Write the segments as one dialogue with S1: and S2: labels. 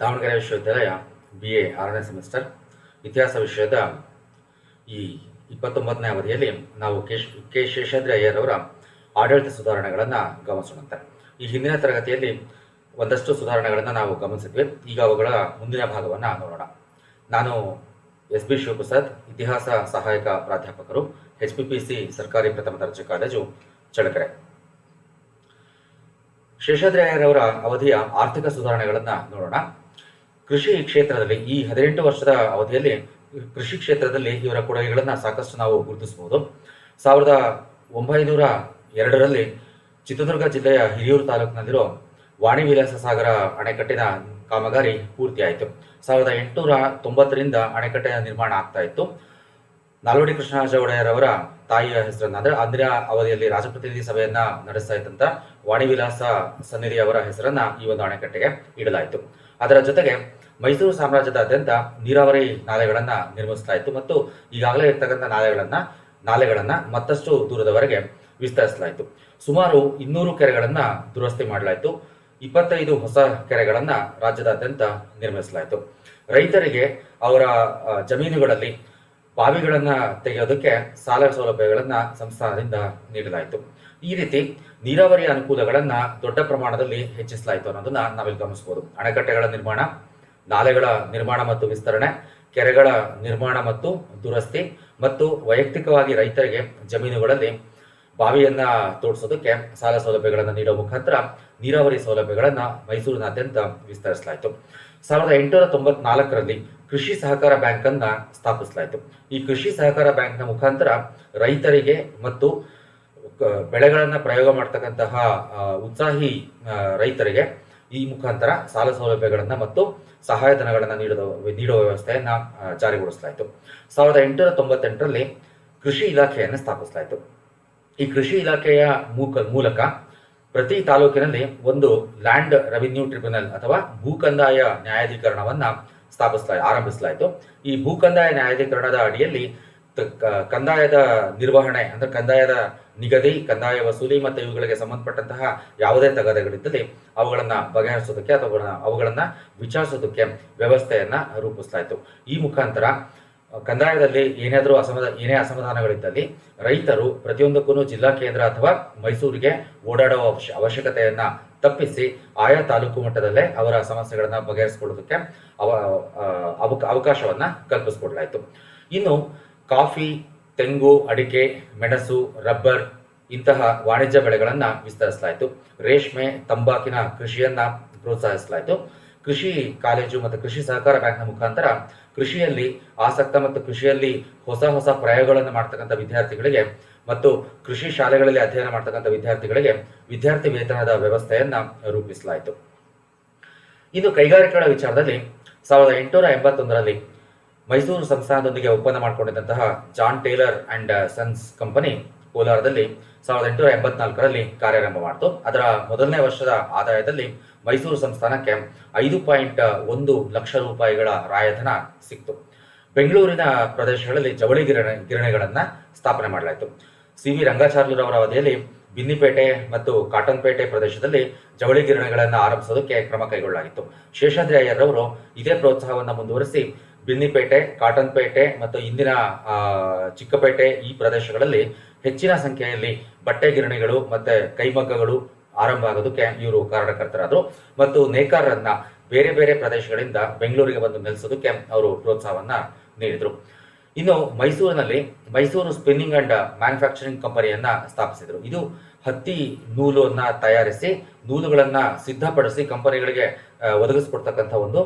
S1: ದಾವಣಗೆರೆ ವಿಶ್ವವಿದ್ಯಾಲಯ B A ಆರನೇ semester ಇತಿಹಾಸ ವಿಷಯದ ಈ ಇಪ್ಪತ್ತೊಂಬತ್ತನೇ ಅವಧಿಯಲ್ಲಿ ನಾವು ಕೆ ಶ್- ಕೆ ಶೇಷಾದ್ರಿ ಅಯ್ಯರವರ ಆಡಳಿತ ಸುಧಾರಣೆಗಳನ್ನು ಗಮನಿಸೋಣಂತೆ. ಈ ಹಿಂದಿನ ತರಗತಿಯಲ್ಲಿ ಒಂದಷ್ಟು ಸುಧಾರಣೆಗಳನ್ನು ನಾವು ಗಮನಿಸಿದ್ವಿ. ಈಗ ಅವುಗಳ ಮುಂದಿನ ಭಾಗವನ್ನು ನೋಡೋಣ. ನಾನು ಎಸ್ ಬಿ ಶಿವಪ್ರಸಾದ್, ಇತಿಹಾಸ ಸಹಾಯಕ ಪ್ರಾಧ್ಯಾಪಕರು, ಎಚ್ ಪಿ ಪಿ ಸಿ ಸರ್ಕಾರಿ ಪ್ರಥಮ ದರ್ಜೆ ಕಾಲೇಜು ಚಳಕೆರೆ ಶೇಷಾದ್ರಿ ಅಯ್ಯರವರ ಅವಧಿಯ ಆರ್ಥಿಕ ಸುಧಾರಣೆಗಳನ್ನು ನೋಡೋಣ. ಕೃಷಿ ಕ್ಷೇತ್ರದಲ್ಲಿ ಈ ಹದಿನೆಂಟು ವರ್ಷದ ಅವಧಿಯಲ್ಲಿ ಕೃಷಿ ಕ್ಷೇತ್ರದಲ್ಲಿ ಇವರ ಕೊಡುಗೆಗಳನ್ನು ಸಾಕಷ್ಟು ನಾವು ಗುರುತಿಸಬಹುದು. ಸಾವಿರದ ಒಂಬೈನೂರ ಎರಡರಲ್ಲಿ ಚಿತ್ರದುರ್ಗ ಜಿಲ್ಲೆಯ ಹಿರಿಯೂರು ತಾಲೂಕಿನಲ್ಲಿರೋ ವಾಣಿ ವಿಲಾಸ ಸಾಗರ ಅಣೆಕಟ್ಟಿನ ಕಾಮಗಾರಿ ಪೂರ್ತಿಯಾಯಿತು ಸಾವಿರದ ಎಂಟುನೂರ ತೊಂಬತ್ತರಿಂದ ಅಣೆಕಟ್ಟಿನ ನಿರ್ಮಾಣ ಆಗ್ತಾ ಇತ್ತು. ನಾಲ್ವಡಿ ಕೃಷ್ಣರಾಜ ಒಡೆಯರವರ ತಾಯಿಯ ಹೆಸರನ್ನ ಅಂದ್ರೆ ಅವಧಿಯಲ್ಲಿ ರಾಜಪ್ರತಿನಿಧಿ ಸಭೆಯನ್ನ ನಡೆಸ್ತಾ ಇದ್ದಂತ ವಾಣಿ ವಿಲಾಸ ಸನ್ನಿಧಿ ಅವರ ಹೆಸರನ್ನ ಈ ಒಂದು ಅಣೆಕಟ್ಟೆಗೆ ಇಡಲಾಯಿತು. ಅದರ ಜೊತೆಗೆ ಮೈಸೂರು ಸಾಮ್ರಾಜ್ಯದಾದ್ಯಂತ ನೀರಾವರಿ ನಾಲೆಗಳನ್ನ ಇತ್ತು ಮತ್ತು ಈಗಾಗಲೇ ಇರ್ತಕ್ಕಂಥ ನಾಲೆಗಳನ್ನ, ನಾಲೆಗಳನ್ನು ಮತ್ತಷ್ಟು ದೂರದವರೆಗೆ ವಿಸ್ತರಿಸಲಾಯಿತು ಸುಮಾರು ಇನ್ನೂರು ಕೆರೆಗಳನ್ನು ದುರಸ್ತಿ ಮಾಡಲಾಯಿತು. ಇಪ್ಪತ್ತೈದು ಹೊಸ ಕೆರೆಗಳನ್ನು ರಾಜ್ಯದಾದ್ಯಂತ ನಿರ್ಮಿಸಲಾಯಿತು. ರೈತರಿಗೆ ಅವರ ಜಮೀನುಗಳಲ್ಲಿ ಬಾವಿಗಳನ್ನ ತೆಗೆಯೋದಕ್ಕೆ ಸಾಲ ಸೌಲಭ್ಯಗಳನ್ನ ಸಂಸ್ಥಾನದಿಂದ ನೀಡಲಾಯಿತು. ಈ ರೀತಿ ನೀರಾವರಿ ಅನುಕೂಲಗಳನ್ನ ದೊಡ್ಡ ಪ್ರಮಾಣದಲ್ಲಿ ಹೆಚ್ಚಿಸಲಾಯಿತು ಅನ್ನೋದನ್ನ ನಾವಿಲ್ಲಿ ಗಮನಿಸಬಹುದು ಅಣೆಕಟ್ಟೆಗಳ ನಿರ್ಮಾಣ, ನಾಲೆಗಳ ನಿರ್ಮಾಣ ಮತ್ತು ವಿಸ್ತರಣೆ, ಕೆರೆಗಳ ನಿರ್ಮಾಣ ಮತ್ತು ದುರಸ್ತಿ ಮತ್ತು ವೈಯಕ್ತಿಕವಾಗಿ ರೈತರಿಗೆ ಜಮೀನುಗಳಲ್ಲಿ ಬಾವಿಯನ್ನ ತೋಡಿಸೋದಕ್ಕೆ ಸಾಲ ಸೌಲಭ್ಯಗಳನ್ನು ನೀಡುವ ಮುಖಾಂತರ ನೀರಾವರಿ ಸೌಲಭ್ಯಗಳನ್ನ ಮೈಸೂರಿನಾದ್ಯಂತ ವಿಸ್ತರಿಸಲಾಯಿತು. ಸಾವಿರದ ಎಂಟುನೂರ ತೊಂಬತ್ನಾಲ್ಕರಲ್ಲಿ ಕೃಷಿ ಸಹಕಾರ ಬ್ಯಾಂಕ್ ಅನ್ನ ಸ್ಥಾಪಿಸಲಾಯಿತು. ಈ ಕೃಷಿ ಸಹಕಾರ ಬ್ಯಾಂಕ್ನ ಮುಖಾಂತರ ರೈತರಿಗೆ ಮತ್ತು ಬೆಳೆಗಳನ್ನು ಪ್ರಯೋಗ ಮಾಡ್ತಕ್ಕಂತಹ ಉತ್ಸಾಹಿ ರೈತರಿಗೆ ಈ ಮುಖಾಂತರ ಸಾಲ ಸೌಲಭ್ಯಗಳನ್ನು ಮತ್ತು ಸಹಾಯಧನಗಳನ್ನು ನೀಡುವ ನೀಡುವ ವ್ಯವಸ್ಥೆಯನ್ನು ಜಾರಿಗೊಳಿಸಲಾಯಿತು. ಸಾವಿರದ ಎಂಟುನೂರ ತೊಂಬತ್ತೆಂಟರಲ್ಲಿ ಕೃಷಿ ಇಲಾಖೆಯನ್ನು ಸ್ಥಾಪಿಸಲಾಯಿತು. ಈ ಕೃಷಿ ಇಲಾಖೆಯ ಮೂಕ, ಮೂಲಕ ಪ್ರತಿ ತಾಲೂಕಿನಲ್ಲಿ ಒಂದು ಲ್ಯಾಂಡ್ ರೆವಿನ್ಯೂ ಟ್ರಿಬ್ಯುನಲ್ ಅಥವಾ ಭೂಕಂದಾಯ ನ್ಯಾಯಾಧೀಕರಣವನ್ನು ಸ್ಥಾಪಿಸ್ಲಾ, ಆರಂಭಿಸಲಾಯಿತು. ಈ ಭೂಕಂದಾಯ ನ್ಯಾಯಾಧೀಕರಣದ ಅಡಿಯಲ್ಲಿ ಕಂದಾಯದ ನಿರ್ವಹಣೆ, ಅಂದರೆ ಕಂದಾಯದ ನಿಗದಿ, ಕಂದಾಯ ವಸೂಲಿ ಮತ್ತು ಇವುಗಳಿಗೆ ಸಂಬಂಧಪಟ್ಟಂತಹ ಯಾವುದೇ ತಗದೆಗಳಿದ್ದಲ್ಲಿ ಅವುಗಳನ್ನ ಬಗೆಹರಿಸೋದಕ್ಕೆ ಅಥವಾ ಅವುಗಳನ್ನು ವಿಚಾರಿಸೋದಕ್ಕೆ ವ್ಯವಸ್ಥೆಯನ್ನು ರೂಪಿಸಲಾಯಿತು. ಈ ಮುಖಾಂತರ ಕಂದಾಯದಲ್ಲಿ ಏನಾದರೂ ಅಸಮಾಧ ಏನೇ ಅಸಮಾಧಾನಗಳಿದ್ದಲ್ಲಿ ರೈತರು ಪ್ರತಿಯೊಂದಕ್ಕೂ ಜಿಲ್ಲಾ ಕೇಂದ್ರ ಅಥವಾ ಮೈಸೂರಿಗೆ ಓಡಾಡುವ ಅವಶ್ಯ- ಅವಶ್ಯಕತೆಯನ್ನ ತಪ್ಪಿಸಿ ಆಯಾ ತಾಲೂಕು ಮಟ್ಟದಲ್ಲೇ ಅವರ ಸಮಸ್ಯೆಗಳನ್ನ ಬಗೆಹರಿಸಿಕೊಳ್ಳೋದಕ್ಕೆ ಅವ ಅವಕಾಶವನ್ನ ಕಲ್ಪಿಸಿಕೊಡ್ಲಾಯ್ತು. ಇನ್ನು ಕಾಫಿ, ತೆಂಗು, ಅಡಿಕೆ, ಮೆಣಸು, ರಬ್ಬರ್ ಇಂತಹ ವಾಣಿಜ್ಯ ಬೆಳೆಗಳನ್ನ ವಿಸ್ತರಿಸಲಾಯಿತು. ರೇಷ್ಮೆ, ತಂಬಾಕಿನ ಕೃಷಿಯನ್ನ ಪ್ರೋತ್ಸಾಹಿಸಲಾಯಿತು. ಕೃಷಿ ಕಾಲೇಜು ಮತ್ತು ಕೃಷಿ ಸಹಕಾರ ಬ್ಯಾಂಕ್ನ ಮುಖಾಂತರ ಕೃಷಿಯಲ್ಲಿ ಆಸಕ್ತ ಮತ್ತು ಕೃಷಿಯಲ್ಲಿ ಹೊಸ ಹೊಸ ಪ್ರಯೋಗಗಳನ್ನು ಮಾಡ್ತಕ್ಕಂಥ ವಿದ್ಯಾರ್ಥಿಗಳಿಗೆ ಮತ್ತು ಕೃಷಿ ಶಾಲೆಗಳಲ್ಲಿ ಅಧ್ಯಯನ ಮಾಡ್ತಕ್ಕಂಥ ವಿದ್ಯಾರ್ಥಿಗಳಿಗೆ ವಿದ್ಯಾರ್ಥಿ ವೇತನದ ವ್ಯವಸ್ಥೆಯನ್ನ ರೂಪಿಸಲಾಯಿತು. ಇದು ಕೈಗಾರಿಕೆಗಳ ವಿಚಾರದಲ್ಲಿ ಸಾವಿರದ ಎಂಟುನೂರ ಎಂಬತ್ತೊಂದರಲ್ಲಿ ಮೈಸೂರು ಸಂಸ್ಥಾನದೊಂದಿಗೆ ಒಪ್ಪಂದ ಮಾಡಿಕೊಂಡಿದ್ದಂತಹ John Taylor and Sons company ಕೋಲಾರದಲ್ಲಿ ಸಾವಿರದ ಎಂಟುನೂರ ಎಂಬತ್ನಾಲ್ಕರಲ್ಲಿ ಕಾರ್ಯಾರಂಭ ಮಾಡಿತು. ಅದರ ಮೊದಲನೇ ವರ್ಷದ ಆದಾಯದಲ್ಲಿ ಮೈಸೂರು ಸಂಸ್ಥಾನಕ್ಕೆ ಐದು ಪಾಯಿಂಟ್ ಒಂದು ಲಕ್ಷ ರೂಪಾಯಿಗಳ ರಾಯಧನ ಸಿಕ್ತು. ಬೆಂಗಳೂರಿನ ಪ್ರದೇಶಗಳಲ್ಲಿ ಜವಳಿ ಗಿರಣಿ, ಗಿರಣಿಗಳನ್ನ ಸ್ಥಾಪನೆ ಮಾಡಲಾಯಿತು. ಸಿ ವಿ ರಂಗಾಚಾರ್ಯರವರ ಅವಧಿಯಲ್ಲಿ ಬಿನ್ನಿಪೇಟೆ ಮತ್ತು ಕಾಟನ್ಪೇಟೆ ಪ್ರದೇಶದಲ್ಲಿ ಜವಳಿ ಗಿರಣಿಗಳನ್ನು ಆರಂಭಿಸೋದಕ್ಕೆ ಕ್ರಮ ಕೈಗೊಳ್ಳಲಾಗಿತ್ತು. ಶೇಷಾದ್ರಿ ಅಯ್ಯರವರು ಇದೇ ಪ್ರೋತ್ಸಾಹವನ್ನು ಮುಂದುವರಿಸಿ ಬಿನ್ನಿಪೇಟೆ, ಕಾಟನ್ಪೇಟೆ ಮತ್ತು ಇಂದಿನ ಚಿಕ್ಕಪೇಟೆ ಈ ಪ್ರದೇಶಗಳಲ್ಲಿ ಹೆಚ್ಚಿನ ಸಂಖ್ಯೆಯಲ್ಲಿ ಬಟ್ಟೆ ಗಿರಣಿಗಳು ಮತ್ತು ಕೈಮಗ್ಗಗಳು ಆರಂಭ ಆಗೋದಕ್ಕೆ ಇವರು ಕಾರಣಕರ್ತರಾದರು ಮತ್ತು ನೇಕಾರರನ್ನ ಬೇರೆ ಬೇರೆ ಪ್ರದೇಶಗಳಿಂದ ಬೆಂಗಳೂರಿಗೆ ಬಂದು ನೆಲೆಸೋದಕ್ಕೆ ಅವರು ಪ್ರೋತ್ಸಾಹವನ್ನ ನೀಡಿದರು. ಇನ್ನು ಮೈಸೂರಿನಲ್ಲಿ ಮೈಸೂರು ಸ್ಪಿನ್ನಿಂಗ್ ಅಂಡ್ ಮ್ಯಾನುಫ್ಯಾಕ್ಚರಿಂಗ್ ಕಂಪನಿಯನ್ನ ಸ್ಥಾಪಿಸಿದರು. ಇದು ಹತ್ತಿ ನೂಲನ್ನ ತಯಾರಿಸಿ ನೂಲುಗಳನ್ನ ಸಿದ್ಧಪಡಿಸಿ ಕಂಪನಿಗಳಿಗೆ ಒದಗಿಸ್ಕೊಡ್ತಕ್ಕಂಥ ಒಂದು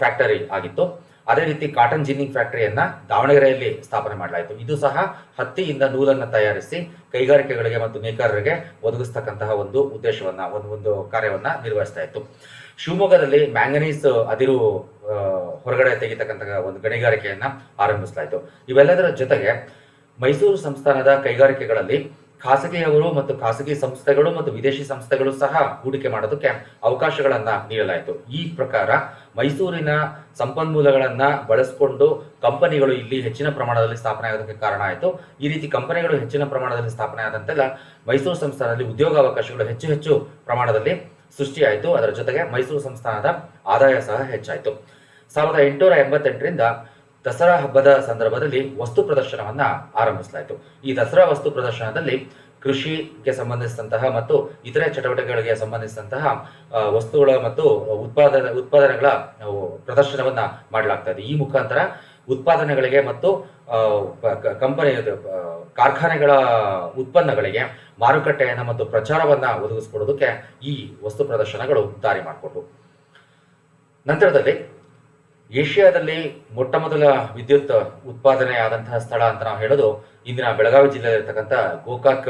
S1: ಫ್ಯಾಕ್ಟರಿ ಆಗಿತ್ತು. ಅದೇ ರೀತಿ ಕಾಟನ್ ಜಿನ್ನಿಂಗ್ ಫ್ಯಾಕ್ಟರಿಯನ್ನ ದಾವಣಗೆರೆಯಲ್ಲಿ ಸ್ಥಾಪನೆ ಮಾಡಲಾಯಿತು. ಇದು ಸಹ ಹತ್ತಿಯಿಂದ ನೂಲನ್ನು ತಯಾರಿಸಿ ಕೈಗಾರಿಕೆಗಳಿಗೆ ಮತ್ತು ನೇಕಾರರಿಗೆ ಒದಗಿಸ್ತಕ್ಕಂತಹ ಒಂದು ಉದ್ದೇಶವನ್ನ, ಒಂದು ಒಂದು ಕಾರ್ಯವನ್ನ ನಿರ್ವಹಿಸ್ತಾ ಇತ್ತು. ಶಿವಮೊಗ್ಗದಲ್ಲಿ ಮ್ಯಾಂಗನೀಸ್ ಅದಿರು ಹೊರಗಡೆ ತೆಗಿತಕ್ಕಂಥ ಒಂದು ಗಣಿಗಾರಿಕೆಯನ್ನ ಆರಂಭಿಸಲಾಯಿತು. ಇವೆಲ್ಲದರ ಜೊತೆಗೆ ಮೈಸೂರು ಸಂಸ್ಥಾನದ ಕೈಗಾರಿಕೆಗಳಲ್ಲಿ ಖಾಸಗಿಯವರು ಮತ್ತು ಖಾಸಗಿ ಸಂಸ್ಥೆಗಳು ಮತ್ತು ವಿದೇಶಿ ಸಂಸ್ಥೆಗಳು ಸಹ ಹೂಡಿಕೆ ಮಾಡೋದಕ್ಕೆ ಅವಕಾಶಗಳನ್ನ ನೀಡಲಾಯಿತು. ಈ ಪ್ರಕಾರ ಮೈಸೂರಿನ ಸಂಪನ್ಮೂಲಗಳನ್ನ ಬಳಸಿಕೊಂಡು ಕಂಪನಿಗಳು ಇಲ್ಲಿ ಹೆಚ್ಚಿನ ಪ್ರಮಾಣದಲ್ಲಿ ಸ್ಥಾಪನೆ ಆಗೋದಕ್ಕೆ ಕಾರಣ ಆಯಿತು. ಈ ರೀತಿ ಕಂಪನಿಗಳು ಹೆಚ್ಚಿನ ಪ್ರಮಾಣದಲ್ಲಿ ಸ್ಥಾಪನೆ ಆದಂತೆಲ್ಲ ಮೈಸೂರು ಸಂಸ್ಥಾನದಲ್ಲಿ ಉದ್ಯೋಗಾವಕಾಶಗಳು ಹೆಚ್ಚು ಹೆಚ್ಚು ಪ್ರಮಾಣದಲ್ಲಿ ಸೃಷ್ಟಿಯಾಯಿತು. ಅದರ ಜೊತೆಗೆ ಮೈಸೂರು ಸಂಸ್ಥಾನದ ಆದಾಯ ಸಹ ಹೆಚ್ಚಾಯಿತು. ಸಾವಿರದ ಎಂಟುನೂರ ಎಂಬತ್ತೆಂಟರಿಂದ ದಸರಾ ಹಬ್ಬದ ಸಂದರ್ಭದಲ್ಲಿ ವಸ್ತು ಪ್ರದರ್ಶನವನ್ನ ಆರಂಭಿಸಲಾಯಿತು. ಈ ದಸರಾ ವಸ್ತು ಪ್ರದರ್ಶನದಲ್ಲಿ ಕೃಷಿಗೆ ಸಂಬಂಧಿಸಿದಂತಹ ಮತ್ತು ಇತರೆ ಚಟುವಟಿಕೆಗಳಿಗೆ ಸಂಬಂಧಿಸಿದಂತಹ ವಸ್ತುಗಳ ಮತ್ತು ಉತ್ಪಾದನೆ ಉತ್ಪಾದನೆಗಳ ಪ್ರದರ್ಶನವನ್ನ ಮಾಡಲಾಗ್ತಾ ಇದೆ ಈ ಮುಖಾಂತರ ಉತ್ಪಾದನೆಗಳಿಗೆ ಮತ್ತು ಕಂಪನಿಯ ಕಂಪನಿ ಕಾರ್ಖಾನೆಗಳ ಉತ್ಪನ್ನಗಳಿಗೆ ಮಾರುಕಟ್ಟೆಯನ್ನು ಮತ್ತು ಪ್ರಚಾರವನ್ನ ಒದಗಿಸಿಕೊಡೋದಕ್ಕೆ ಈ ವಸ್ತು ಪ್ರದರ್ಶನಗಳು ದಾರಿ ಮಾಡಿಕೊಟ್ಟು ನಂತರದಲ್ಲಿ ಏಷ್ಯಾದಲ್ಲಿ ಮೊಟ್ಟ ಮೊದಲ ವಿದ್ಯುತ್ ಉತ್ಪಾದನೆ ಆದಂತಹ ಸ್ಥಳ ಅಂತ ನಾವು ಹೇಳೋದು ಇಂದಿನ ಬೆಳಗಾವಿ ಜಿಲ್ಲೆಯಲ್ಲಿರ್ತಕ್ಕಂಥ ಗೋಕಾಕ್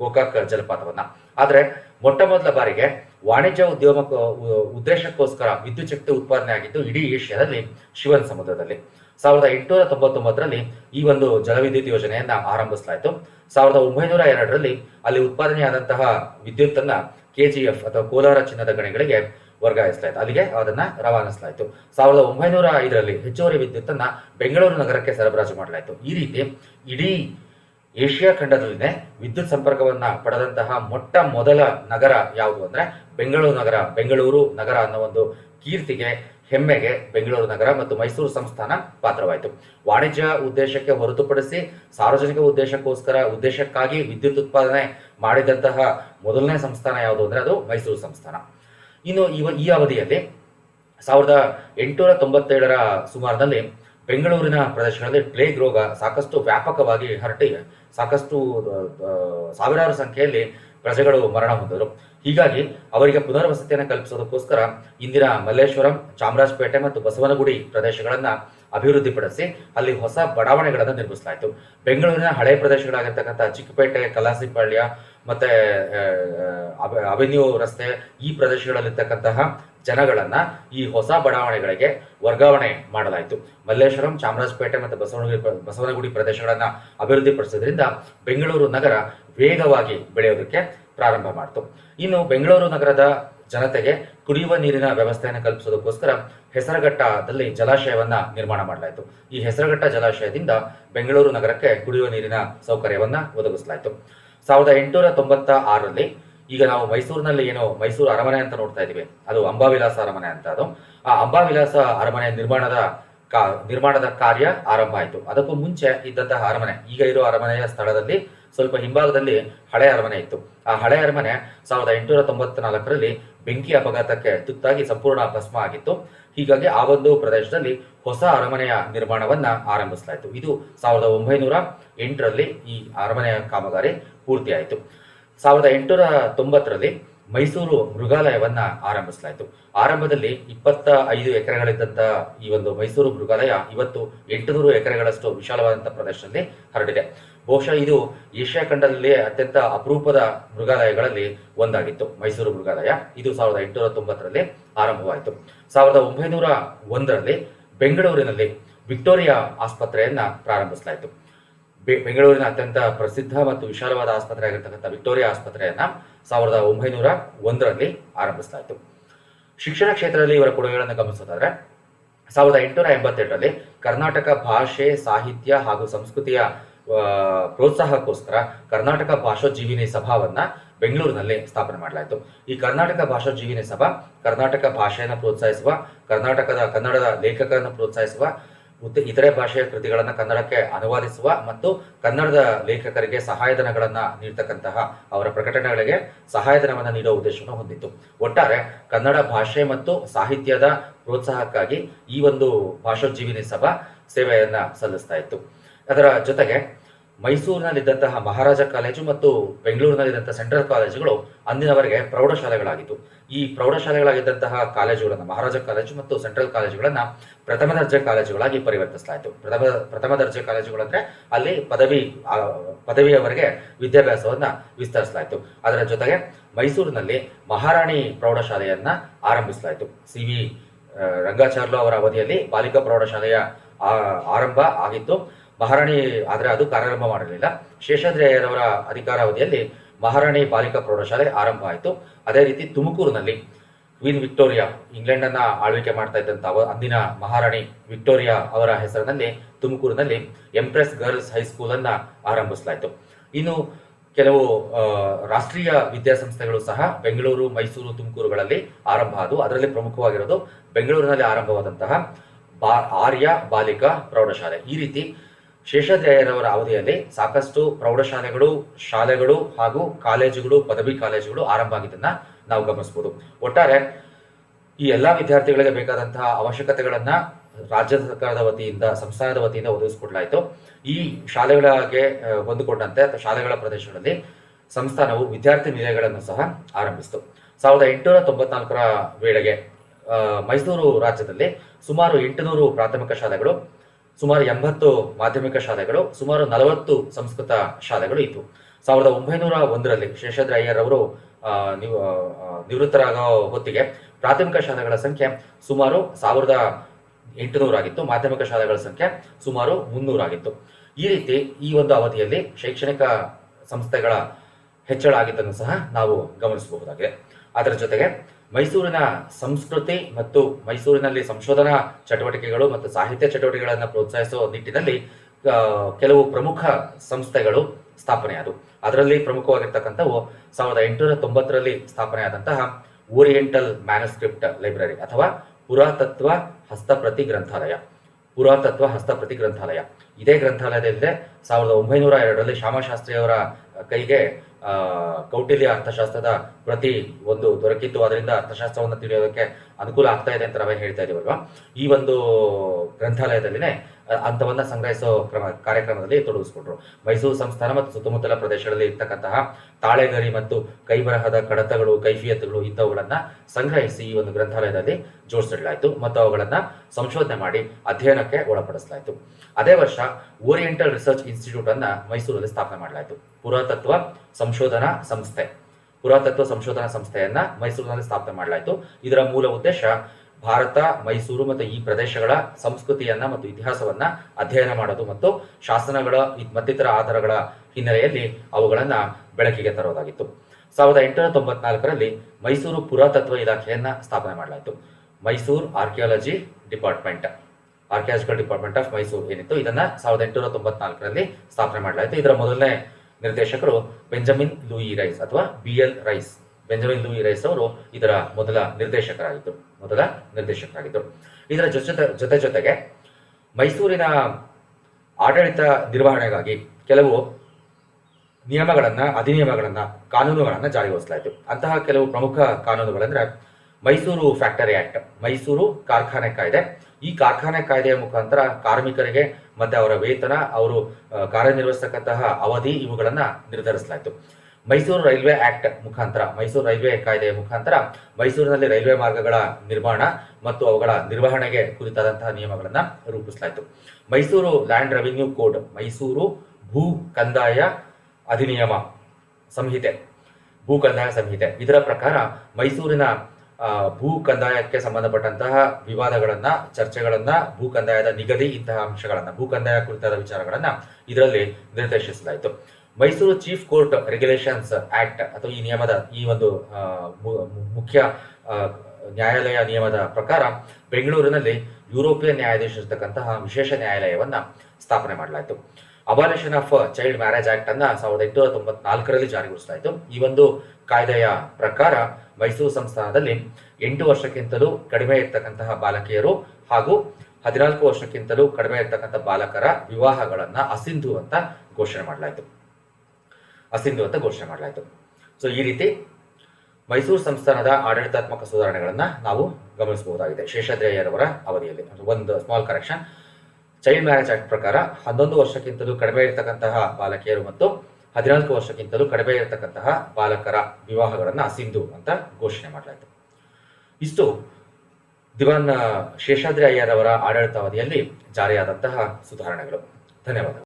S1: ಗೋಕಾಕ್ ಜಲಪಾತವನ್ನ. ಆದ್ರೆ ಮೊಟ್ಟ ಮೊದಲ ಬಾರಿಗೆ ವಾಣಿಜ್ಯ ಉದ್ಯಮ ಉದ್ದೇಶಕ್ಕೋಸ್ಕರ ವಿದ್ಯುತ್ ಶಕ್ತಿ ಉತ್ಪಾದನೆ ಆಗಿದ್ದು ಇಡೀ ಏಷ್ಯಾದಲ್ಲಿ ಶಿವನ್ ಸಮುದ್ರದಲ್ಲಿ. ಸಾವಿರದ ಎಂಟುನೂರ ತೊಂಬತ್ತೊಂಬತ್ತರಲ್ಲಿ ಈ ಒಂದು ಜಲವಿದ್ಯುತ್ ಯೋಜನೆಯನ್ನ ಆರಂಭಿಸಲಾಯಿತು. ಸಾವಿರದ ಒಂಬೈನೂರ ಎರಡರಲ್ಲಿ ಅಲ್ಲಿ ಉತ್ಪಾದನೆಯಾದಂತಹ ವಿದ್ಯುತ್ತನ್ನ ಕೆಜಿಎಫ್ ಅಥವಾ ಕೋಲಾರ ಚಿನ್ನದ ಗಣಿಗಳಿಗೆ ವರ್ಗಾಯಿಸಲಾಯಿತು ಅಲ್ಲಿಗೆ ಅದನ್ನ ರವಾನಿಸಲಾಯಿತು. ಸಾವಿರದ ಒಂಬೈನೂರ ಐದರಲ್ಲಿ ಹೆಚ್ಚುವರಿ ವಿದ್ಯುತ್ತನ್ನ ಬೆಂಗಳೂರು ನಗರಕ್ಕೆ ಸರಬರಾಜು ಮಾಡಲಾಯಿತು. ಈ ರೀತಿ ಇಡೀ ಏಷ್ಯಾ ಖಂಡದಲ್ಲಿನೇ ವಿದ್ಯುತ್ ಸಂಪರ್ಕವನ್ನ ಪಡೆದಂತಹ ಮೊಟ್ಟ ಮೊದಲ ನಗರ ಯಾವುದು ಅಂದ್ರೆ ಬೆಂಗಳೂರು ನಗರ ಬೆಂಗಳೂರು ನಗರ ಅನ್ನೋ ಒಂದು ಕೀರ್ತಿಗೆ, ಹೆಮ್ಮೆಗೆ ಬೆಂಗಳೂರು ನಗರ ಮತ್ತು ಮೈಸೂರು ಸಂಸ್ಥಾನ ಪಾತ್ರವಾಯಿತು. ವಾಣಿಜ್ಯ ಉದ್ದೇಶಕ್ಕೆ ಹೊರತುಪಡಿಸಿ ಸಾರ್ವಜನಿಕ ಉದ್ದೇಶಕ್ಕೋಸ್ಕರ ಉದ್ದೇಶಕ್ಕಾಗಿ ವಿದ್ಯುತ್ ಉತ್ಪಾದನೆ ಮಾಡಿದಂತಹ ಮೊದಲನೇ ಸಂಸ್ಥಾನ ಯಾವುದು ಅಂದ್ರೆ ಅದು ಮೈಸೂರು ಸಂಸ್ಥಾನ. ಇನ್ನು ಇವ ಈ ಅವಧಿಯಲ್ಲಿ ಸಾವಿರದ ಎಂಟುನೂರ ತೊಂಬತ್ತೇಳರ ಸುಮಾರಿನಲ್ಲಿ ಬೆಂಗಳೂರಿನ ಪ್ರದೇಶಗಳಲ್ಲಿ ಪ್ಲೇಗ್ ರೋಗ ಸಾಕಷ್ಟು ವ್ಯಾಪಕವಾಗಿ ಹರಟಿ, ಸಾಕಷ್ಟು ಸಾವಿರಾರು ಸಂಖ್ಯೆಯಲ್ಲಿ ಪ್ರಜೆಗಳು ಮರಣ ಹೊಂದಿದರು. ಹೀಗಾಗಿ ಅವರಿಗೆ ಪುನರ್ವಸತಿಯನ್ನು ಕಲ್ಪಿಸೋದಕ್ಕೋಸ್ಕರ ಇಂದಿನ ಮಲ್ಲೇಶ್ವರಂ, ಚಾಮರಾಜಪೇಟೆ ಮತ್ತು ಬಸವನಗುಡಿ ಪ್ರದೇಶಗಳನ್ನು ಅಭಿವೃದ್ಧಿಪಡಿಸಿ ಅಲ್ಲಿ ಹೊಸ ಬಡಾವಣೆಗಳನ್ನು ನಿರ್ಮಿಸಲಾಯಿತು. ಬೆಂಗಳೂರಿನ ಹಳೆ ಪ್ರದೇಶಗಳಾಗಿರ್ತಕ್ಕಂಥ ಚಿಕ್ಕಪೇಟೆ, ಕಲಾಸಿಪಾಳ್ಯ ಮತ್ತೆ ಅವೆನ್ಯೂ ರಸ್ತೆ ಈ ಪ್ರದೇಶಗಳಲ್ಲಿರ್ತಕ್ಕಂತಹ ಜನಗಳನ್ನ ಈ ಹೊಸ ಬಡಾವಣೆಗಳಿಗೆ ವರ್ಗಾವಣೆ ಮಾಡಲಾಯಿತು. ಮಲ್ಲೇಶ್ವರಂ, ಚಾಮರಾಜಪೇಟೆ ಮತ್ತು ಬಸವನಗುಡಿ ಬಸವನಗುಡಿ ಪ್ರದೇಶಗಳನ್ನ ಅಭಿವೃದ್ಧಿಪಡಿಸೋದ್ರಿಂದ ಬೆಂಗಳೂರು ನಗರ ವೇಗವಾಗಿ ಬೆಳೆಯೋದಕ್ಕೆ ಪ್ರಾರಂಭ ಮಾಡಿತು. ಇನ್ನು ಬೆಂಗಳೂರು ನಗರದ ಜನತೆಗೆ ಕುಡಿಯುವ ನೀರಿನ ವ್ಯವಸ್ಥೆಯನ್ನು ಕಲ್ಪಿಸೋದಕ್ಕೋಸ್ಕರ ಹೆಸರಘಟ್ಟದಲ್ಲಿ ಜಲಾಶಯವನ್ನ ನಿರ್ಮಾಣ ಮಾಡಲಾಯಿತು. ಈ ಹೆಸರಘಟ್ಟ ಜಲಾಶಯದಿಂದ ಬೆಂಗಳೂರು ನಗರಕ್ಕೆ ಕುಡಿಯುವ ನೀರಿನ ಸೌಕರ್ಯವನ್ನ ಒದಗಿಸಲಾಯಿತು. ಸಾವಿರದ ಎಂಟುನೂರ ತೊಂಬತ್ತ ಆರರಲ್ಲಿ ಈಗ ನಾವು ಮೈಸೂರಿನಲ್ಲಿ ಏನು ಮೈಸೂರು ಅರಮನೆ ಅಂತ ನೋಡ್ತಾ ಇದೀವಿ ಅದು ಅಂಬಾವಿಲಾಸ ಅರಮನೆ ಅಂತ ಅದು. ಆ ಅಂಬಾವಿಲಾಸ ಅರಮನೆ ನಿರ್ಮಾಣದ ಕಾ, ನಿರ್ಮಾಣದ ಕಾರ್ಯ ಆರಂಭ ಆಯಿತು. ಅದಕ್ಕೂ ಮುಂಚೆ ಇದ್ದಂತಹ ಅರಮನೆ, ಈಗ ಇರೋ ಅರಮನೆಯ ಸ್ಥಳದಲ್ಲಿ ಸ್ವಲ್ಪ ಹಿಂಭಾಗದಲ್ಲಿ ಹಳೆ ಅರಮನೆ ಇತ್ತು. ಆ ಹಳೆ ಅರಮನೆ ಸಾವಿರದ ಎಂಟುನೂರ ತೊಂಬತ್ತ ನಾಲ್ಕರಲ್ಲಿ ಬೆಂಕಿ ಅಪಘಾತಕ್ಕೆ ತುತ್ತಾಗಿ ಸಂಪೂರ್ಣ ಭಸ್ಮ ಆಗಿತ್ತು. ಹೀಗಾಗಿ ಆ ಒಂದು ಪ್ರದೇಶದಲ್ಲಿ ಹೊಸ ಅರಮನೆಯ ನಿರ್ಮಾಣವನ್ನ ಆರಂಭಿಸಲಾಯಿತು. ಇದು ಸಾವಿರದ ಒಂಬೈನೂರ ಎಂಟರಲ್ಲಿ ಈ ಅರಮನೆಯ ಕಾಮಗಾರಿ ಪೂರ್ತಿಯಾಯಿತು. ಸಾವಿರದ ಎಂಟುನೂರ ತೊಂಬತ್ತರಲ್ಲಿ ಮೈಸೂರು ಮೃಗಾಲಯವನ್ನ ಆರಂಭಿಸಲಾಯಿತು. ಆರಂಭದಲ್ಲಿ ಇಪ್ಪತ್ತ ಐದು ಎಕರೆಗಳಿದ್ದಂತ ಈ ಒಂದು ಮೈಸೂರು ಮೃಗಾಲಯ ಇವತ್ತು ಎಂಟುನೂರು ಎಕರೆಗಳಷ್ಟು ವಿಶಾಲವಾದಂತಹ ಪ್ರದೇಶದಲ್ಲಿ ಹರಡಿದೆ. ಬಹುಶಃ ಇದು ಏಷ್ಯಾ ಖಂಡದಲ್ಲಿ ಅತ್ಯಂತ ಅಪರೂಪದ ಮೃಗಾಲಯಗಳಲ್ಲಿ ಒಂದಾಗಿತ್ತು. ಮೈಸೂರು ಮೃಗಾಲಯ ಇದು ಸಾವಿರದ ಎಂಟುನೂರ ತೊಂಬತ್ತರಲ್ಲಿ ಆರಂಭವಾಯಿತು. ಸಾವಿರದ ಒಂಬೈನೂರ ಒಂದರಲ್ಲಿ ಬೆಂಗಳೂರಿನಲ್ಲಿ ವಿಕ್ಟೋರಿಯಾ ಆಸ್ಪತ್ರೆಯನ್ನ ಪ್ರಾರಂಭಿಸಲಾಯಿತು. ಬೆಂಗಳೂರಿನ ಅತ್ಯಂತ ಪ್ರಸಿದ್ಧ ಮತ್ತು ವಿಶಾಲವಾದ ಆಸ್ಪತ್ರೆ ಆಗಿರ್ತಕ್ಕಂಥ ವಿಕ್ಟೋರಿಯಾ ಆಸ್ಪತ್ರೆಯನ್ನ ಸಾವಿರದ ಒಂಬೈನೂರ ಒಂದರಲ್ಲಿ ಆರಂಭಿಸಲಾಯಿತು ಶಿಕ್ಷಣ ಕ್ಷೇತ್ರದಲ್ಲಿ ಇವರ ಕೊಡುಗೆಗಳನ್ನು ಗಮನಿಸೋದಾದ್ರೆ, ಸಾವಿರದ ಎಂಟುನೂರ ಎಂಬತ್ತೆಂಟರಲ್ಲಿ ಕರ್ನಾಟಕ ಭಾಷೆ, ಸಾಹಿತ್ಯ ಹಾಗೂ ಸಂಸ್ಕೃತಿಯ ಪ್ರೋತ್ಸಾಹಕ್ಕೋಸ್ಕರ ಕರ್ನಾಟಕ ಭಾಷೋಜೀವಿನಿ ಸಭಾವನ್ನ ಬೆಂಗಳೂರಿನಲ್ಲಿ ಸ್ಥಾಪನೆ ಮಾಡಲಾಯಿತು. ಈ ಕರ್ನಾಟಕ ಭಾಷೋಜೀವಿನಿ ಸಭಾ ಕರ್ನಾಟಕ ಭಾಷೆಯನ್ನು ಪ್ರೋತ್ಸಾಹಿಸುವ, ಕರ್ನಾಟಕದ ಕನ್ನಡದ ಲೇಖಕರನ್ನು ಪ್ರೋತ್ಸಾಹಿಸುವ ಉತ್ತ ಇತರೆ ಭಾಷೆಯ ಕೃತಿಗಳನ್ನು ಕನ್ನಡಕ್ಕೆ ಅನುವಾದಿಸುವ ಮತ್ತು ಕನ್ನಡದ ಲೇಖಕರಿಗೆ ಸಹಾಯಧನಗಳನ್ನು ನೀಡ್ತಕ್ಕಂತಹ ಅವರ ಪ್ರಕಟಣೆಗಳಿಗೆ ಸಹಾಯಧನವನ್ನು ನೀಡುವ ಉದ್ದೇಶವನ್ನು ಹೊಂದಿತ್ತು. ಒಟ್ಟಾರೆ ಕನ್ನಡ ಭಾಷೆ ಮತ್ತು ಸಾಹಿತ್ಯದ ಪ್ರೋತ್ಸಾಹಕ್ಕಾಗಿ ಈ ಒಂದು ಭಾಷೋಜ್ಜೀವಿನಿ ಸಭಾ ಸೇವೆಯನ್ನ ಸಲ್ಲಿಸ್ತಾ ಇತ್ತು. ಅದರ ಜೊತೆಗೆ ಮೈಸೂರಿನಲ್ಲಿದ್ದಂತಹ ಮಹಾರಾಜ ಕಾಲೇಜು ಮತ್ತು ಬೆಂಗಳೂರಿನಲ್ಲಿದ್ದಂತಹ ಸೆಂಟ್ರಲ್ ಕಾಲೇಜುಗಳು ಅಂದಿನವರೆಗೆ ಪ್ರೌಢಶಾಲೆಗಳಾಗಿತ್ತು. ಈ ಪ್ರೌಢಶಾಲೆಗಳಾಗಿದ್ದಂತಹ ಕಾಲೇಜುಗಳನ್ನು, ಮಹಾರಾಜ ಕಾಲೇಜು ಮತ್ತು ಸೆಂಟ್ರಲ್ ಕಾಲೇಜುಗಳನ್ನು ಪ್ರಥಮ ದರ್ಜೆ ಕಾಲೇಜುಗಳಾಗಿ ಪರಿವರ್ತಿಸಲಾಯಿತು. ಪ್ರಥಮ ಪ್ರಥಮ ದರ್ಜೆ ಕಾಲೇಜುಗಳಂದ್ರೆ ಅಲ್ಲಿ ಪದವಿ ಪದವಿಯವರೆಗೆ ವಿದ್ಯಾಭ್ಯಾಸವನ್ನ ವಿಸ್ತರಿಸಲಾಯಿತು. ಅದರ ಜೊತೆಗೆ ಮೈಸೂರಿನಲ್ಲಿ ಮಹಾರಾಣಿ ಪ್ರೌಢಶಾಲೆಯನ್ನ ಆರಂಭಿಸಲಾಯಿತು. ಸಿ ವಿ ರಂಗಾಚಾರ್ಲು ಅವರ ಅವಧಿಯಲ್ಲಿ ಬಾಲಿಕಾ ಪ್ರೌಢಶಾಲೆಯ ಆರಂಭ ಆಗಿತ್ತು. ಮಹಾರಾಣಿ ಆದರೆ ಅದು ಕಾರ್ಯಾರಂಭ ಮಾಡಲಿಲ್ಲ. ಶೇಷಾದ್ರಿಯರವರ ಅಧಿಕಾರಾವಧಿಯಲ್ಲಿ ಮಹಾರಾಣಿ ಬಾಲಿಕಾ ಪ್ರೌಢಶಾಲೆ ಆರಂಭ ಆಯಿತು. ಅದೇ ರೀತಿ ತುಮಕೂರಿನಲ್ಲಿ ಕ್ವೀನ್ ವಿಕ್ಟೋರಿಯಾ ಇಂಗ್ಲೆಂಡ್ ಅನ್ನ ಆಳ್ವಿಕೆ ಮಾಡ್ತಾ ಇದ್ದಂತ ಅಂದಿನ ಮಹಾರಾಣಿ ವಿಕ್ಟೋರಿಯಾ ಅವರ ಹೆಸರಿನಲ್ಲಿ ತುಮಕೂರಿನಲ್ಲಿ ಎಂಪ್ರೆಸ್ ಗರ್ಲ್ಸ್ ಹೈಸ್ಕೂಲ್ ಅನ್ನ ಆರಂಭಿಸಲಾಯಿತು. ಇನ್ನು ಕೆಲವು ರಾಷ್ಟ್ರೀಯ ವಿದ್ಯಾಸಂಸ್ಥೆಗಳು ಸಹ ಬೆಂಗಳೂರು, ಮೈಸೂರು, ತುಮಕೂರುಗಳಲ್ಲಿ ಆರಂಭ ಆದವು. ಅದರಲ್ಲಿ ಪ್ರಮುಖವಾಗಿರೋದು ಬೆಂಗಳೂರಿನಲ್ಲಿ ಆರಂಭವಾದಂತಹ ಬಾ ಆರ್ಯ ಬಾಲಿಕಾ ಪ್ರೌಢಶಾಲೆ. ಈ ರೀತಿ ಶೇಷಾದ್ರಯ್ಯರವರ ಅವಧಿಯಲ್ಲಿ ಸಾಕಷ್ಟು ಪ್ರೌಢಶಾಲೆಗಳು, ಶಾಲೆಗಳು ಹಾಗೂ ಕಾಲೇಜುಗಳು, ಪದವಿ ಕಾಲೇಜುಗಳು ಆರಂಭ ಆಗಿದ್ದನ್ನ ನಾವು ಗಮನಿಸಬಹುದು ಒಟ್ಟಾರೆ ಈ ಎಲ್ಲಾ ವಿದ್ಯಾರ್ಥಿಗಳಿಗೆ ಬೇಕಾದಂತಹ ಅವಶ್ಯಕತೆಗಳನ್ನ ರಾಜ್ಯ ಸರ್ಕಾರದ ವತಿಯಿಂದ, ಸಂಸ್ಥಾನದ ವತಿಯಿಂದ ಒದಗಿಸಿಕೊಡ್ಲಾಯಿತು. ಈ ಶಾಲೆಗಳಿಗೆ ಹೊಂದಿಕೊಂಡಂತೆ ಅಥವಾ ಶಾಲೆಗಳ ಪ್ರದೇಶಗಳಲ್ಲಿ ಸಂಸ್ಥಾನವು ವಿದ್ಯಾರ್ಥಿ ನಿಲಯಗಳನ್ನು ಸಹ ಆರಂಭಿಸಿತು. ಸಾವಿರದ ಎಂಟುನೂರ ತೊಂಬತ್ನಾಲ್ಕರ ವೇಳೆಗೆ ಮೈಸೂರು ರಾಜ್ಯದಲ್ಲಿ ಸುಮಾರು ಎಂಟುನೂರು ಪ್ರಾಥಮಿಕ ಶಾಲೆಗಳು ಸುಮಾರು ಎಂಬತ್ತು ಮಾಧ್ಯಮಿಕ ಶಾಲೆಗಳು ಸುಮಾರು ನಲವತ್ತು ಸಂಸ್ಕೃತ ಶಾಲೆಗಳು ಇತ್ತು ಸಾವಿರದ ಒಂಬೈನೂರ ಒಂದರಲ್ಲಿ ಶೇಷಾದ್ರಿ ಅಯ್ಯರ್ ಅವರು ಆ, ನಿವ್- ನಿವೃತ್ತರಾಗೋ ಹೊತ್ತಿಗೆ ಪ್ರಾಥಮಿಕ ಶಾಲೆಗಳ ಸಂಖ್ಯೆ ಸುಮಾರು ಸಾವಿರದ ಎಂಟುನೂರಾಗಿತ್ತು ಮಾಧ್ಯಮಿಕ ಶಾಲೆಗಳ ಸಂಖ್ಯೆ ಸುಮಾರು ಮುನ್ನೂರಾಗಿತ್ತು ಈ ರೀತಿ ಈ ಒಂದು ಅವಧಿಯಲ್ಲಿ ಶೈಕ್ಷಣಿಕ ಸಂಸ್ಥೆಗಳ ಹೆಚ್ಚಳ ಆಗಿದ್ದನ್ನು ಸಹ ನಾವು ಗಮನಿಸಬಹುದಾಗಿದೆ. ಅದರ ಜೊತೆಗೆ ಮೈಸೂರಿನ ಸಂಸ್ಕೃತಿ ಮತ್ತು ಮೈಸೂರಿನಲ್ಲಿ ಸಂಶೋಧನಾ ಚಟುವಟಿಕೆಗಳು ಮತ್ತು ಸಾಹಿತ್ಯ ಚಟುವಟಿಕೆಗಳನ್ನು ಪ್ರೋತ್ಸಾಹಿಸುವ ನಿಟ್ಟಿನಲ್ಲಿ ಕೆಲವು ಪ್ರಮುಖ ಸಂಸ್ಥೆಗಳು ಸ್ಥಾಪನೆಯಾದವು ಅದರಲ್ಲಿ ಪ್ರಮುಖವಾಗಿರ್ತಕ್ಕಂಥವು ಸಾವಿರದ ಎಂಟುನೂರ ತೊಂಬತ್ತರಲ್ಲಿ ಸ್ಥಾಪನೆಯಾದಂತಹ ಓರಿಯೆಂಟಲ್ ಮ್ಯಾನಸ್ಕ್ರಿಪ್ಟ್ ಲೈಬ್ರರಿ ಅಥವಾ ಪುರಾತತ್ವ ಹಸ್ತಪ್ರತಿ ಗ್ರಂಥಾಲಯ. ಪುರಾತತ್ವ ಹಸ್ತಪ್ರತಿ ಗ್ರಂಥಾಲಯ ಇದೇ ಗ್ರಂಥಾಲಯದಲ್ಲಿದೆ ಸಾವಿರದ ಒಂಬೈನೂರ ಎರಡರಲ್ಲಿ ಶ್ಯಾಮಶಾಸ್ತ್ರಿಯವರ ಕೈಗೆ ಕೌಟಿಲ್ಯ ಅರ್ಥಶಾಸ್ತ್ರದ ಪ್ರತಿ ಒಂದು ದೊರಕಿತ್ತು. ಅದರಿಂದ ಅರ್ಥಶಾಸ್ತ್ರವನ್ನು ತಿಳಿಯೋದಕ್ಕೆ ಅನುಕೂಲ ಆಗ್ತಾ ಇದೆ ಅಂತ ನಾವೇ ಹೇಳ್ತಾ ಇದೀವಲ್ವಾ? ಈ ಒಂದು ಗ್ರಂಥಾಲಯದಲ್ಲಿನೇ ಅಂಥವನ್ನ ಸಂಗ್ರಹಿಸೋ ಕ್ರಮ ಕಾರ್ಯಕ್ರಮದಲ್ಲಿ ತೊಡಗಿಸಿಕೊಂಡ್ರು. ಮೈಸೂರು ಸಂಸ್ಥಾನ ಮತ್ತು ಸುತ್ತಮುತ್ತಲ ಪ್ರದೇಶಗಳಲ್ಲಿ ಇರ್ತಕ್ಕಂತಹ ತಾಳೆಗರಿ ಮತ್ತು ಕೈಬರಹದ ಕಡತಗಳು, ಕೈಫಿಯತ್ಗಳು ಇಂಥವುಗಳನ್ನ ಸಂಗ್ರಹಿಸಿ ಈ ಒಂದು ಗ್ರಂಥಾಲಯದಲ್ಲಿ ಜೋಡಿಸಿಡಲಾಯಿತು ಮತ್ತು ಅವುಗಳನ್ನ ಸಂಶೋಧನೆ ಮಾಡಿ ಅಧ್ಯಯನಕ್ಕೆ ಒಳಪಡಿಸಲಾಯಿತು. ಅದೇ ವರ್ಷ ಓರಿಯೆಂಟಲ್ ರಿಸರ್ಚ್ ಇನ್ಸ್ಟಿಟ್ಯೂಟ್ ಅನ್ನ ಮೈಸೂರಲ್ಲಿ ಸ್ಥಾಪನೆ ಮಾಡಲಾಯಿತು. ಪುರಾತತ್ವ ಸಂಶೋಧನಾ ಸಂಸ್ಥೆ. ಪುರಾತತ್ವ ಸಂಶೋಧನಾ ಸಂಸ್ಥೆಯನ್ನ ಮೈಸೂರಿನಲ್ಲಿ ಸ್ಥಾಪನೆ ಮಾಡಲಾಯಿತು. ಇದರ ಮೂಲ ಉದ್ದೇಶ ಭಾರತ, ಮೈಸೂರು ಮತ್ತು ಈ ಪ್ರದೇಶಗಳ ಸಂಸ್ಕೃತಿಯನ್ನ ಮತ್ತು ಇತಿಹಾಸವನ್ನ ಅಧ್ಯಯನ ಮಾಡೋದು ಮತ್ತು ಶಾಸನಗಳ ಮತ್ತಿತರ ಆಧಾರಗಳ ಹಿನ್ನೆಲೆಯಲ್ಲಿ ಅವುಗಳನ್ನ ಬೆಳಕಿಗೆ ತರೋದಾಗಿತ್ತು. ಸಾವಿರದ ಎಂಟುನೂರ ತೊಂಬತ್ನಾಲ್ಕರಲ್ಲಿ ಮೈಸೂರು ಪುರಾತತ್ವ ಇಲಾಖೆಯನ್ನ ಸ್ಥಾಪನೆ ಮಾಡಲಾಯಿತು. Mysuru archaeology department archaeological department of Mysuru ಏನಿತ್ತು, ಇದನ್ನ ಸಾವಿರದ ಎಂಟುನೂರ ತೊಂಬತ್ನಾಲ್ಕರಲ್ಲಿ ಸ್ಥಾಪನೆ ಮಾಡಲಾಯಿತು. ಇದರ ಮೊದಲನೇ ನಿರ್ದೇಶಕರು ಬೆಂಜಮಿನ್ ಲೂಯಿ ರೈಸ್ ಅಥವಾ B L Rice Benjamin Lewis ಅವರು ಇದರ ಮೊದಲ ನಿರ್ದೇಶಕರಾಗಿದ್ದರು ಮೊದಲ ನಿರ್ದೇಶಕರಾಗಿದ್ದರು ಇದರ ಜೊತೆ ಜೊತೆ ಜೊತೆಗೆ ಮೈಸೂರಿನ ಆಡಳಿತ ನಿರ್ವಹಣೆಗಾಗಿ ಕೆಲವು ನಿಯಮಗಳನ್ನು, ಅಧಿನಿಯಮಗಳನ್ನು, ಕಾನೂನುಗಳನ್ನು ಜಾರಿಗೊಳಿಸಲಾಯಿತು ಅಂತಹ ಕೆಲವು ಪ್ರಮುಖ ಕಾನೂನುಗಳಂದ್ರೆ ಮೈಸೂರು ಫ್ಯಾಕ್ಟರಿ ಆಕ್ಟ್, ಮೈಸೂರು ಕಾರ್ಖಾನೆ ಕಾಯ್ದೆ. ಈ ಕಾರ್ಖಾನೆ ಕಾಯ್ದೆಯ ಮುಖಾಂತರ ಕಾರ್ಮಿಕರಿಗೆ ಮತ್ತೆ ಅವರ ವೇತನ, ಅವರು ಕಾರ್ಯನಿರ್ವಹಿಸತಕ್ಕಂತಹ ಅವಧಿ ಇವುಗಳನ್ನು ನಿರ್ಧರಿಸಲಾಯಿತು. ಮೈಸೂರು ರೈಲ್ವೆ ಆಕ್ಟ್ ಮುಖಾಂತರ, ಮೈಸೂರು ರೈಲ್ವೆ ಕಾಯ್ದೆಯ ಮುಖಾಂತರ ಮೈಸೂರಿನಲ್ಲಿ ರೈಲ್ವೆ ಮಾರ್ಗಗಳ ನಿರ್ಮಾಣ ಮತ್ತು ಅವುಗಳ ನಿರ್ವಹಣೆಗೆ ಕುರಿತಾದಂತಹ ನಿಯಮಗಳನ್ನು ರೂಪಿಸಲಾಯಿತು. Mysuru land revenue code Mysuru ಭೂ ಕಂದಾಯ ಅಧಿನಿಯಮ ಸಂಹಿತೆ, ಭೂ ಕಂದಾಯ ಸಂಹಿತೆ. ಇದರ ಪ್ರಕಾರ ಮೈಸೂರಿನ ಭೂ ಕಂದಾಯಕ್ಕೆ ಸಂಬಂಧಪಟ್ಟಂತಹ ವಿವಾದಗಳನ್ನ, ಚರ್ಚೆಗಳನ್ನ, ಭೂ ಕಂದಾಯದ ನಿಗದಿ ಇಂತಹ ಅಂಶಗಳನ್ನ, ಭೂ ಕಂದಾಯ ಕುರಿತಾದ ವಿಚಾರಗಳನ್ನ ಇದರಲ್ಲಿ ನಿರ್ದೇಶಿಸಲಾಯಿತು. Mysuru chief court regulations act ಅಥವಾ ಈ ನಿಯಮದ ಈ ಒಂದು ಮುಖ್ಯ ನ್ಯಾಯಾಲಯ ನಿಯಮದ ಪ್ರಕಾರ ಬೆಂಗಳೂರಿನಲ್ಲಿ ಯುರೋಪಿಯನ್ ನ್ಯಾಯಾಧೀಶ ಇರತಕ್ಕಂತಹ ವಿಶೇಷ ನ್ಯಾಯಾಲಯವನ್ನ ಸ್ಥಾಪನೆ ಮಾಡಲಾಯಿತು. Abolition of child marriage act ಅನ್ನ ಸಾವಿರದ ಎಂಟುನೂರ ತೊಂಬತ್ನಾಲ್ಕರಲ್ಲಿ ಇತ್ತು. ಈ ಒಂದು ಕಾಯ್ದೆಯ ಪ್ರಕಾರ ಮೈಸೂರು ಸಂಸ್ಥಾನದಲ್ಲಿ ಎಂಟು ವರ್ಷಕ್ಕಿಂತಲೂ ಕಡಿಮೆ ಇರ್ತಕ್ಕಂತಹ ಬಾಲಕಿಯರು ಹಾಗೂ ಹದಿನಾಲ್ಕು ವರ್ಷಕ್ಕಿಂತಲೂ ಕಡಿಮೆ ಇರ್ತಕ್ಕಂಥ ಬಾಲಕರ ವಿವಾಹಗಳನ್ನ ಅಸಿಂಧು ಅಂತ ಘೋಷಣೆ ಮಾಡಲಾಯಿತು. ಅಸಿಂಧು ಅಂತ ಘೋಷಣೆ ಮಾಡಲಾಯಿತು. ಸೊ ಈ ರೀತಿ ಮೈಸೂರು ಸಂಸ್ಥಾನದ ಆಡಳಿತಾತ್ಮಕ ಸುಧಾರಣೆಗಳನ್ನು ನಾವು ಗಮನಿಸಬಹುದಾಗಿದೆ. ಶೇಷಾದ್ರಯ್ಯರವರ ಅವಧಿಯಲ್ಲಿ. ಒಂದು small correction child marriage act ಪ್ರಕಾರ ಹನ್ನೊಂದು ವರ್ಷಕ್ಕಿಂತಲೂ ಕಡಿಮೆ ಇರತಕ್ಕಂತಹ ಬಾಲಕಿಯರು ಮತ್ತು ಹದಿನಾಲ್ಕು ವರ್ಷಕ್ಕಿಂತಲೂ ಕಡಿಮೆ ಇರತಕ್ಕಂತಹ ಬಾಲಕರ ವಿವಾಹಗಳನ್ನು ಅಸಿಂಧು ಅಂತ ಘೋಷಣೆ ಮಾಡಲಾಯಿತು. ಇಷ್ಟು ದಿವಾನ್ ಶೇಷಾದ್ರಿ ಅಯ್ಯರವರ ಆಡಳಿತಾವಧಿಯಲ್ಲಿ ಜಾರಿಯಾದಂತಹ ಸುಧಾರಣೆಗಳು. ಧನ್ಯವಾದ